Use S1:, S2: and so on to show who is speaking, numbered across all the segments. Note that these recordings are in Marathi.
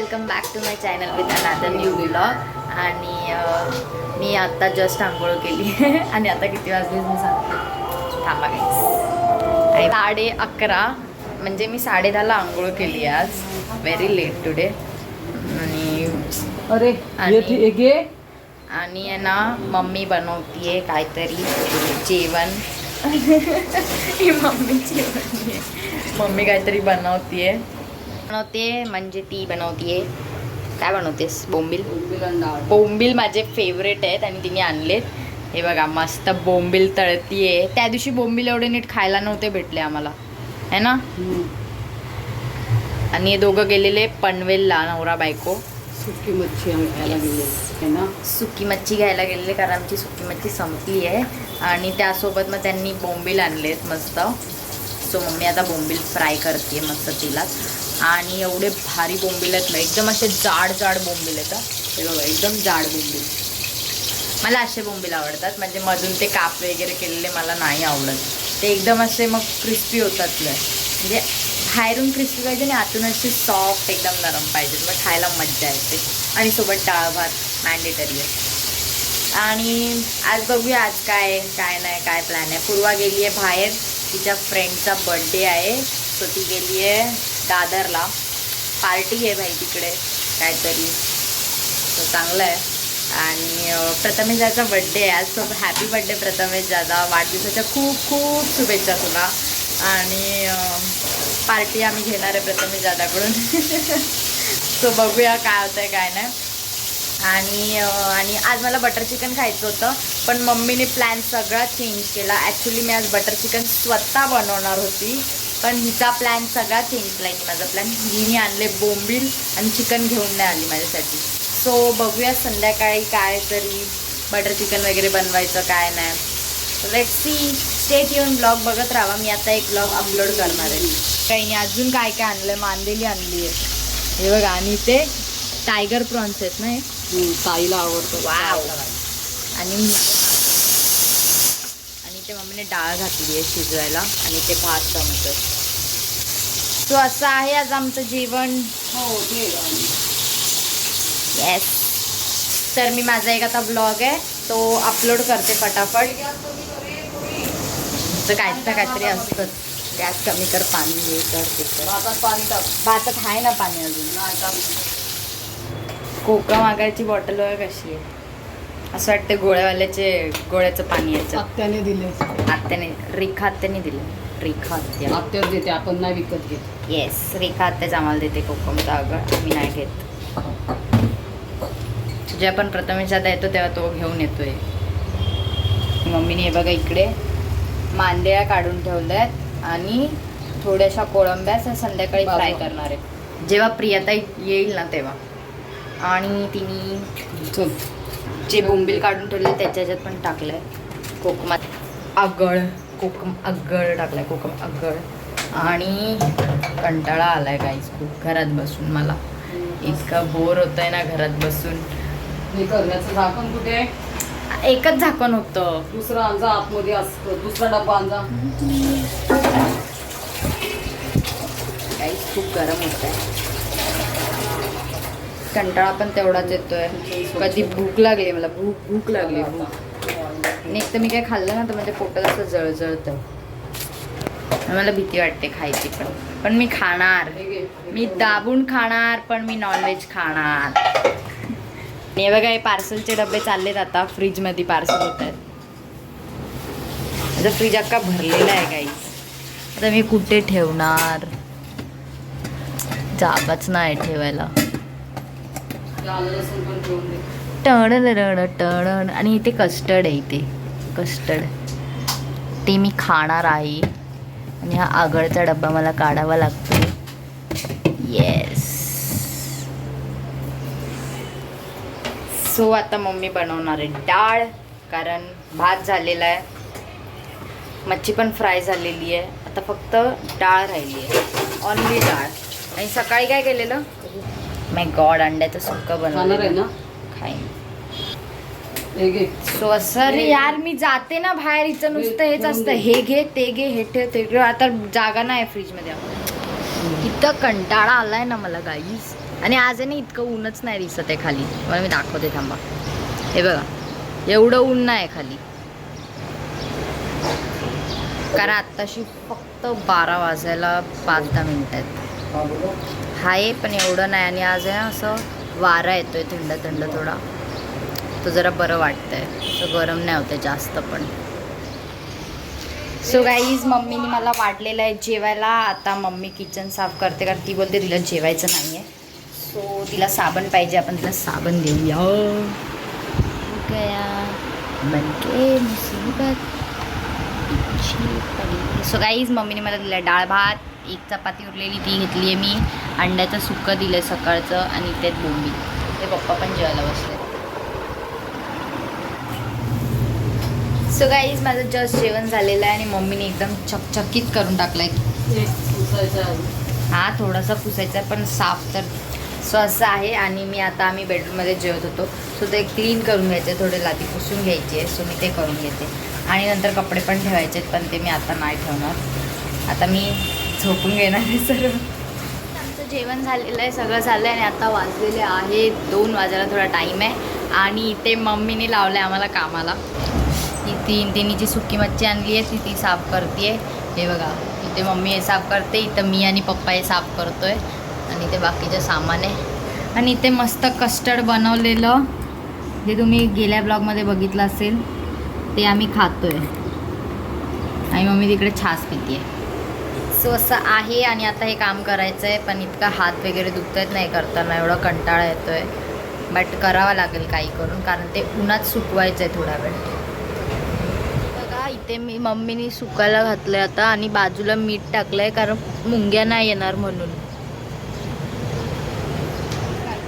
S1: Welcome back to my channel with another new blog आणि मी आत्ता जस्ट आंघोळ केली. आणि आता किती वाजले मी सांगते. थांबा. आणि साडे अकरा. म्हणजे मी साडे दहाला आंघोळ केली आज. व्हेरी लेट टुडे आणि
S2: अरे
S1: आणि- आहे ना मम्मी बनवतीये काहीतरी. जेवण. ही मम्मीची बनवतीये मम्मी काहीतरी बनवतीये. बनवते म्हणजे ती बनवतीये. काय बनवतेस? बोंबील? बोंबील माझे फेवरेट आहेत आणि तिने आणलेत. हे बघा मस्त बोंबील तळतीये. त्या दिवशी बोंबील एवढे नीट खायला नव्हते भेटले आम्हाला. है ना. आणि हे दोघं गेलेले पनवेलला नवरा बायको.
S2: सुकी मच्छी आम्ही खायला गेलो है ना?
S1: सुकी मच्छी घ्यायला गेलेले कारण आमची सुकी मच्छी संपली आहे आणि त्यासोबत मग त्यांनी बोंबील आणलेत मस्त. सो मम्मी आता बोंबील फ्राय करते मस्त तेलात आणि एवढे भारी बोंबील आहेत ना एकदम असे जाड जाड बोंबील आहेत हं. हे बघा एकदम जाड बोंबील. मला असे बोंबील आवडतात म्हणजे मधून ते काप वगैरे केलेले मला नाही आवडत. ते एकदम असे मग क्रिस्पी होतात म्हणजे बाहेरून क्रिस्पी पाहिजे आणि आतून असे सॉफ्ट एकदम नरम पाहिजे. मग खायला मज्जा येते. आणि सोबत डाळ भात मॅन्डेटरी आहे. आणि आज बघूया आज काय काय नाही काय प्लॅन आहे. पूर्वा गेली आहे बाहेर. तिच्या फ्रेंडचा बड्डे आहे. सो ती गेली आहे दादरला. पार्टी आहे भाई तिकडे काहीतरी. तर चांगलं आहे. आणि अं, प्रथमेश दादाचा बड्डे आहे. आज सो हॅपी बड्डे प्रथमेश दादा वाढदिवसाच्या खूप खूप शुभेच्छा तुला. आणि पार्टी आम्ही घेणार आहे प्रथमेश दादाकडून सो बघूया काय होतं आहे काय नाही. आणि आणि आज मला बटर चिकन खायचं होतं. पण मम्मीने प्लॅन सगळा चेंज केला. ॲक्च्युली मी आज बटर चिकन स्वतः बनवणार होती. पण हिचा प्लॅन सगळा चेंज केला हिने माझा प्लॅन हिने आणले बोंबील आणि चिकन घेऊन नाही आली माझ्यासाठी. सो बघूया संध्याकाळी काय तरी बटर चिकन वगैरे बनवायचं काय नाही. लेट सी स्टेट येऊन ब्लॉग बघत राहा. मी आता एक ब्लॉग अपलोड करणार आहे. काही नाही अजून काय काय आणलं मांदेली आणली आहे. हे बघा आणि ते टायगर प्रॉन्स आहेत ना हे?
S2: ताईला आवडतो.
S1: वाव. आणि ते मम्मीने डाळ घातली आहे शिजवायला आणि ते भात जमतं सो असं आहे आज आमचं जेवण.
S2: हो ते
S1: येस तर मी माझा एक आता ब्लॉग आहे तो अपलोड करते फटाफट. तुमचं काहीतरी ना काहीतरी असतंच गॅस कमी कर पाणी हे कर ते कर
S2: भातात
S1: आहे ना पाणी अजून. कोका मागायची बॉटल वगैरे कशी आहे. असं वाटतं गोळ्यावाल्याचे गोळ्याचं पाणी यायचं
S2: आत्याने दिले.
S1: आत्याने रेखा आत्याने दिलं. रेखा आत्या.
S2: आत्याच देते आपण नाही विकत घेत.
S1: येस रेखा आत्याच आम्हाला देते कोकमचा अगं आम्ही नाही घेत. जेव्हा पण प्रथमेश दादा येतो तेव्हा तो घेऊन येतोय. मम्मीने हे बघा इकडे मांदेळ्या काढून ठेवल्यात आणि थोड्याशा कोळंब्या असं संध्याकाळी फ्राय. करणार आहे जेव्हा प्रियाताई येईल ना तेव्हा. आणि तिने
S2: चल.
S1: जे बोंबील काढून ठेवले त्याच्या ह्याच्यात पण टाकलंय. कोकमात. आगळ. कोकम आगळ टाकलाय कोकम आगळ. आणि कंटाळा आलाय काहीच खूप घरात बसून मला. इतकं बोर होत आहे ना घरात बसून.
S2: हे करण्याचं झाकण कुठे? आहे?
S1: एकच झाकण होतं.
S2: दुसरा अंजा आतमध्ये असतं. दुसरा डब्बा अंजा.
S1: काहीच खूप गरम होत आहे कंटाळा पण तेवढाच येतोय. कधी भूक लागली मला भूक भूक लागली भूक. आणि एक तर मी काय खाल्लं ना तर माझ्या पोटात असं जळजळतं. मला भीती वाटते खायची पण. पण मी खाणार. मी दाबून खाणार पण मी नॉनव्हेज खाणार. हे बघा हे पार्सलचे डबे चाललेत आता फ्रीजमध्ये पार्सल होत आहेत. माझा फ्रीज अक्का भरलेला आहे काही आता मी कुठे ठेवणार? जागाच नाही ठेवायला.
S2: टण रण
S1: टण टण आणि इथे कस्टर्ड आहे इथे. कस्टर्ड ते मी खाणार आहे. आणि हा आगळचा डब्बा मला काढावा लागतो. येस सो आता मम्मी बनवणार आहे डाळ कारण भात झालेला आहे. मच्छी पण फ्राय झालेली आहे. आता फक्त डाळ राहिली आहे. ऑनली डाळ. आणि सकाळी काय केलेलं? माय गॉड अंड्याचं सुक्कं बनवलं
S2: ना?
S1: खाईन. सो असं अरे यार मी जाते ना बाहेर इथं नुसतं हेच असतं. हे घे ते घे हे ठेव ते ठेव. आता जागा नाही फ्रीजमध्ये इथं कंटाळा आलाय ना मला गाईस आणि आज आहे ना इतकं ऊनच नाही दिसत आहे खाली. मला मी दाखवते थांबा. हे बघा. एवढं ऊन नाही आहे खाली. कारण आत्ताशी फक्त बारा वाजायला पाच दहा मिनिटं आहेत. आहे पण एवढं नाही आणि आज आहे ना असं वारा येतोय थंड थंड थोडा. तो जरा बरं वाटतंय. असं गरम नाही होतं जास्त पण. सो गाईज मम्मीने मला वाढलेलं आहे जेवायला. आता मम्मी किचन साफ करते कारण ती बोलते तिला जेवायचं नाही आहे सो तिला साबण पाहिजे. आपण तिला साबण देऊया. मुसीबत. सो गाईज मम्मीने मला दिलं डाळ भात. एक चपाती उरलेली ती घेतली आहे मी. अंड्याचं सुक्कं दिलं आहे सकाळचं आणि त्यात बोंबी ते पप्पा पण जेवायला बसले सो गाईज माझं जस्ट जेवण झालेलं आहे आणि मम्मीने एकदम चकचकीत करून टाकलं आहे हा थोडासा पुसायचा आहे, पण साफ तर सो असं आहे आणि मी आता आम्ही बेडरूममध्ये जेवत होतो. सो ते क्लीन करून घ्यायचे थोडे लादी पुसून घ्यायची आहे सो मी ते करून घेते. आणि नंतर कपडे पण ठेवायचे आहेत पण ते मी आता नाही ठेवणार. आता मी झोपून घेणार आहे सर्व. आमचं जेवण झालेलं आहे सगळं झालं आहे आणि आता वाजलेले आहे दोन वाजायला थोडा टाईम आहे. आणि इथे मम्मीने लावलं आहे आम्हाला कामाला. ती तीन जी सुकी मच्छी आणली आहे ती ती साफ करते हे बघा इथे मम्मी हे साफ करते इथं मी आणि पप्पा हे साफ करतो आहे आणि इथे बाकीचं सामान आहे. आणि इथे मस्त कस्टर्ड बनवलेलं. जे तुम्ही गेल्या ब्लॉगमध्ये बघितलं असेल ते आम्ही खातो आहे आणि मम्मी तिकडे छास पिते आहे असं आहे आणि आता हे काम करायचं आहे पण इतका हात वगैरे दुखत आहेत नाही करताना एवढा कंटाळा येतो आहे बट करावा लागेल काही करून कारण ते उन्हात सुकवायचं आहे थोडा वेळ. बघा इथे मी मम्मीने सुकायला घातलं आहे आता आणि बाजूला मीठ टाकलं आहे कारण मुंग्या नाही येणार म्हणून.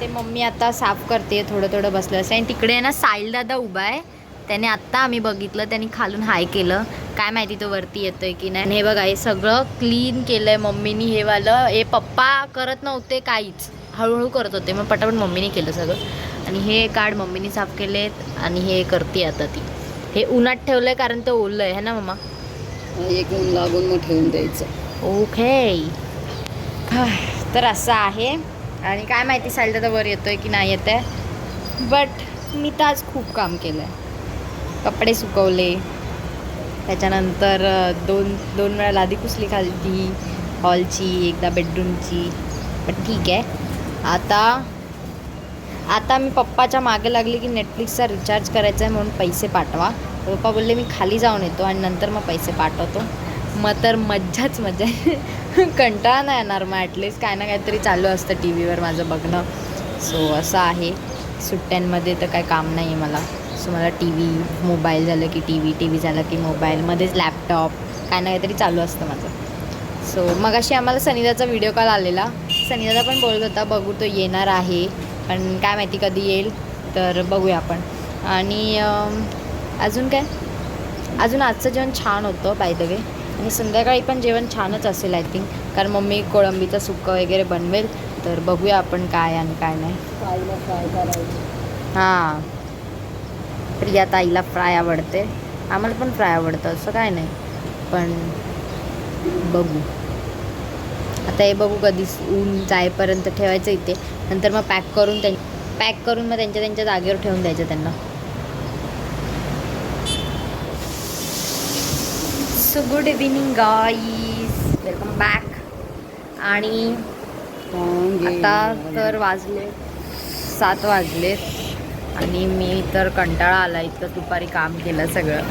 S1: ते मम्मी आता साफ करते थोडं थोडं बसलं असं आणि तिकडे आहे ना साईल दादा उभा आहे. त्याने आत्ता आम्ही बघितलं त्यांनी खालून हाय केलं. काय माहिती तो वरती येतोय की नाही. हे बघा हे सगळं क्लीन केलंय मम्मीनी. हे वालं हे पप्पा करत नव्हते काहीच. हळूहळू करत होते मग पटापट मम्मीने केलं सगळं. आणि हे कार्ड मम्मीने साफ केलेत आणि हे करते आता ती. हे उन्हात ठेवलंय कारण ते ओलं आहे है ना मम्मा
S2: एक ऊन लागून मग ठेवून द्यायचं.
S1: ओके तर असं आहे. आणि काय माहिती साईल दादा वर येतोय की नाही येत आहे बट मी तर आज खूप काम केलं आहे कपडे सुकवले. त्याच्यानंतर दोन दोन वेळा लादी पुसली खालती हॉलची एकदा बेडरूमची. पण ठीक आहे. आता आता मी पप्पाच्या मागे लागले की नेटफ्लिक्सचा रिचार्ज करायचा आहे म्हणून पैसे पाठवा. पप्पा बोलले मी खाली जाऊन येतो आणि नंतर मग पैसे पाठवतो. मग तर मज्जाच मजा कंटाळा नाही येणार मग ॲटलिस्ट काय ना काहीतरी चालू असतं टी व्हीवर माझं बघणं. सो असं आहे. सुट्ट्यांमध्ये तर काय काम नाही आहे मला. सो मला टी व्ही मोबाईल झालं की टी व्ही टी व्ही झालं की मोबाईल मध्येच लॅपटॉप काय ना काहीतरी चालू असतं माझं. सो मग अशी आम्हाला सनिदाचा व्हिडिओ कॉल आलेला. सनिदादा पण बोलत होता बघू तो येणार आहे पण काय माहिती कधी येईल तर बघूया आपण. आणि अजून काय? अजून आजचं जेवण छान होतं बाय द वे आणि संध्याकाळी पण जेवण छानच असेल आय थिंक कारण मम्मी कोळंबीचं सुक्कं वगैरे बनवेल तर बघूया आपण काय आणि काय नाही. हां. प्रिया ताईला फ्राय आवडते. आम्हाला पण फ्राय आवडतं असं काय नाही. पण बघू. आता हे बघू कधी ऊन जायपर्यंत ठेवायचं इथे. नंतर मग पॅक करून त्यां पॅक करून मग त्यांच्या त्यांच्या जागेवर ठेवून द्यायचं त्यांना. So good evening guys welcome back आणि आता तर वाजले सात वाजलेत आणि मी तर कंटाळा आला इतकं दुपारी काम केलं सगळं.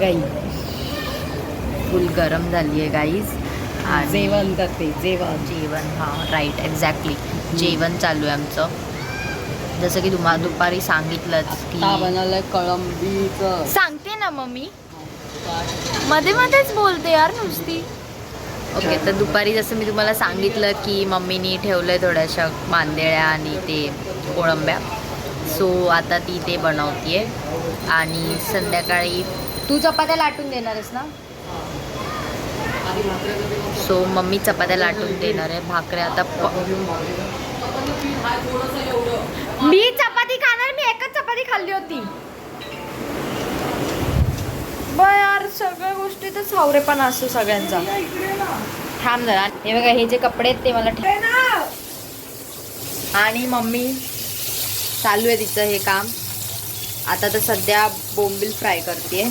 S1: ही फुल गरम झाली आहे गाईज
S2: जेवण करते जेवण.
S1: जेवण हां राईट एक्झॅक्टली जेवण चालू आहे आमचं. जसं की तुम्हाला दुपारी सांगितलंच की
S2: बनवलंय कळंबीचं.
S1: सांगते ना मम्मी. मध्ये मध्येच बोलते यार नुसती. ओके तर दुपारी जसं मी तुम्हाला सांगितलं की मम्मीनी ठेवलंय थोड्याशा मांदेळ्या आणि ते कोळंब्या. सो आता ती ते बनवतीये. आणि संध्याकाळी तू चपात्या लाटून देणार आहेस ना? सो मम्मी चपात्या लाटून देणार आहे. भाकऱ्या आता मी चपाती खाणार मी एकच चपाती खाल्ली होती. यार सगळ्या गोष्टीतच हावरेपणा असतो सगळ्यांचा. थांब जरा. हे बघा हे जे कपडे आहेत ते मला आणि मम्मी चालू आहे तिचं हे काम. आता तर सध्या बोंबील फ्राय करते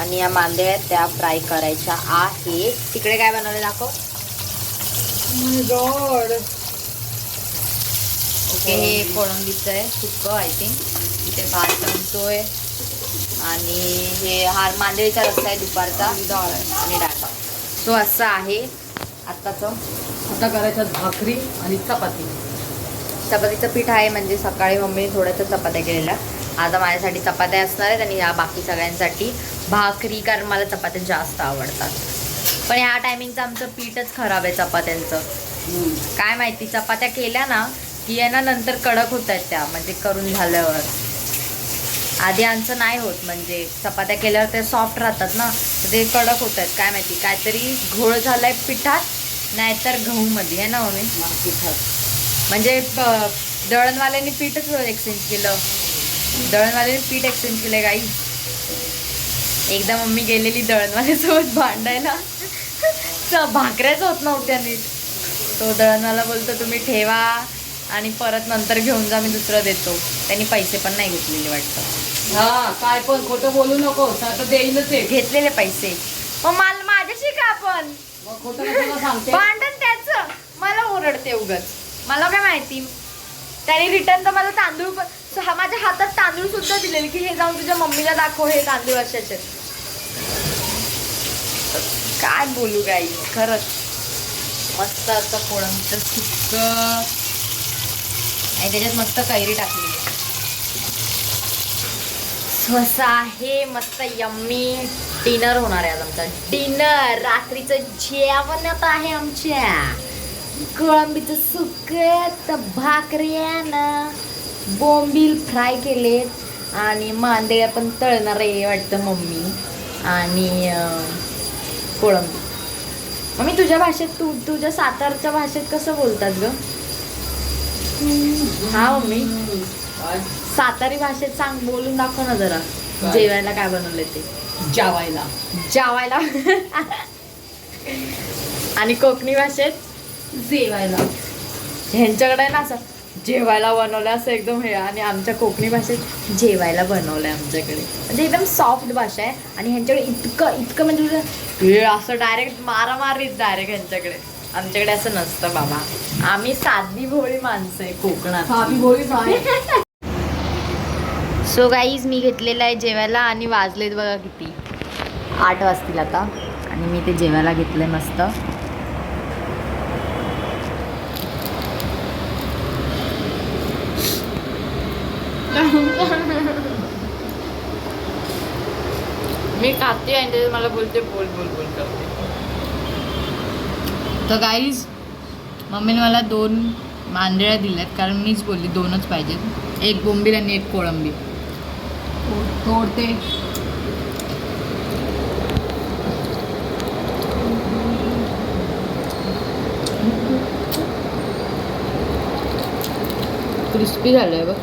S1: आणि या मांदेळ्या आहेत त्या फ्राय करायच्या आहे तिकडे काय बनवले दाखव. ओके हे कोळंबीचं आहे सुक्क आय थिंक इथे भात बनतोय आणि हे हा मांदेळीचा रस्ता आहे दुपारचा. डाळ आणि डाळ. सो असं आहे. आत्ताचं.
S2: आता करायच्या भाकरी आणि चपाती.
S1: चपातीचं पीठ आहे म्हणजे सकाळी मम्मीने थोड्याशा चपात्या केलेल्या. आता माझ्यासाठी चपात्या असणार आहेत आणि ह्या बाकी सगळ्यांसाठी भाकरी कारण मला चपात्या जास्त आवडतात. पण ह्या टायमिंगचं आमचं पीठच खराब आहे चपात्यांचं. काय माहिती चपात्या केल्या ना की आहे ना नंतर कडक होत आहेत त्या म्हणजे करून झाल्यावर. आधी आमचं नाही होत म्हणजे चपात्या केल्यावर ते सॉफ्ट राहतात ना तर ते कडक होत आहेत काय माहिती काहीतरी घोळ झालाय पिठात नाहीतर गहूमध्ये आहे ना मम्मी?
S2: पिठात.
S1: म्हणजे दळणवाल्यांनी पीठच एक्सचेंज केलं. दळणवाल्यांनी पीठ एक्सचेंज केलं गाई. एकदा मम्मी गेलेली दळणवाल्यासोबत भांडायला. भाकऱ्याच होत नव्हत्या नीट. तो दळणवाला बोलतो तुम्ही ठेवा आणि परत नंतर घेऊन जा मी दुसरं देतो. त्यांनी पैसे पण नाही घेतलेले वाटतं.
S2: हा काय पण खोटं बोलू नको. आता देईलच आहे
S1: घेतलेले पैसे. मग मला माझ्याशी का पण
S2: मग खोटं कशाला सांगते?
S1: भांडण त्याच. मला ओरडते उगच. मला काय माहिती? त्याने रिटर्न तर मला तांदूळ पण हा माझ्या हातात तांदूळ सुद्धा दिलेले की हे जाऊन तुझ्या मम्मीला दाखव हे तांदूळ अशाचे. काय बोलू गाई खरंच. मस्त असं कोळंबीचं सुक्क आणि त्याच्यात मस्त कैरी टाकली. स्वसा आहे मस्त यम्मी डिनर होणार आहे आज आमचा. डिनर रात्रीचं जेवणात आहे आमच्या. कोळंबीचं सुकत भाकऱ्यानं बोंबील फ्राय केलेत. आणि मांदेळ्या पण तळणार आहे वाटतं मम्मी. आणि कोळंबी. मम्मी तुझ्या भाषेत तू तुझ्या सातारच्या भाषेत कसं बोलतात गं? हा मम्मी? सातारी भाषेत सांग बोलून दाखव ना जरा? जेवायला काय बनवलंय ते?
S2: जेवायला.
S1: जेवायला. आणि कोकणी भाषेत?
S2: जेवायला.
S1: ह्यांच्याकडे आहे ना असं जेवायला बनवलं असं एकदम हे. आणि आमच्या कोकणी भाषेत जेवायला बनवलंय आमच्याकडे. म्हणजे एकदम सॉफ्ट भाषा आहे. आणि ह्यांच्याकडे इतकं इतकं म्हणजे असं डायरेक्ट मारामारीच डायरेक्ट ह्यांच्याकडे. आमच्याकडे असं नसतं बाबा. आम्ही साधी भोळी माणसं आहे कोकणात.
S2: आहे
S1: सो गाईज मी घेतलेलं आहे जेवायला आणि वाजलेत बघा किती. आठ वाजतील आता. आणि मी ते जेवायला घेतलंय मस्त. मी खाते आणि मला बोलते बोल बोल बोल करते. तर गाईज मम्मीने मला दोन मांदळ्या दिल्यात कारण मीच बोलली दोनच पाहिजेत. एक बोंबील आणि एक कोळंबी.
S2: तोडते.
S1: क्रिस्पी झालंय बघ.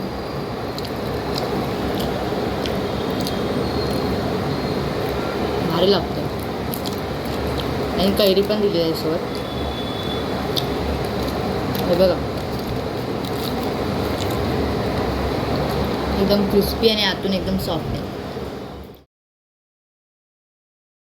S1: भारी लागतं आणि कैरी पण दिली आहे सोबत हे बघा. एकदम क्रिस्पी आणि आतून एकदम सॉफ्ट आहे.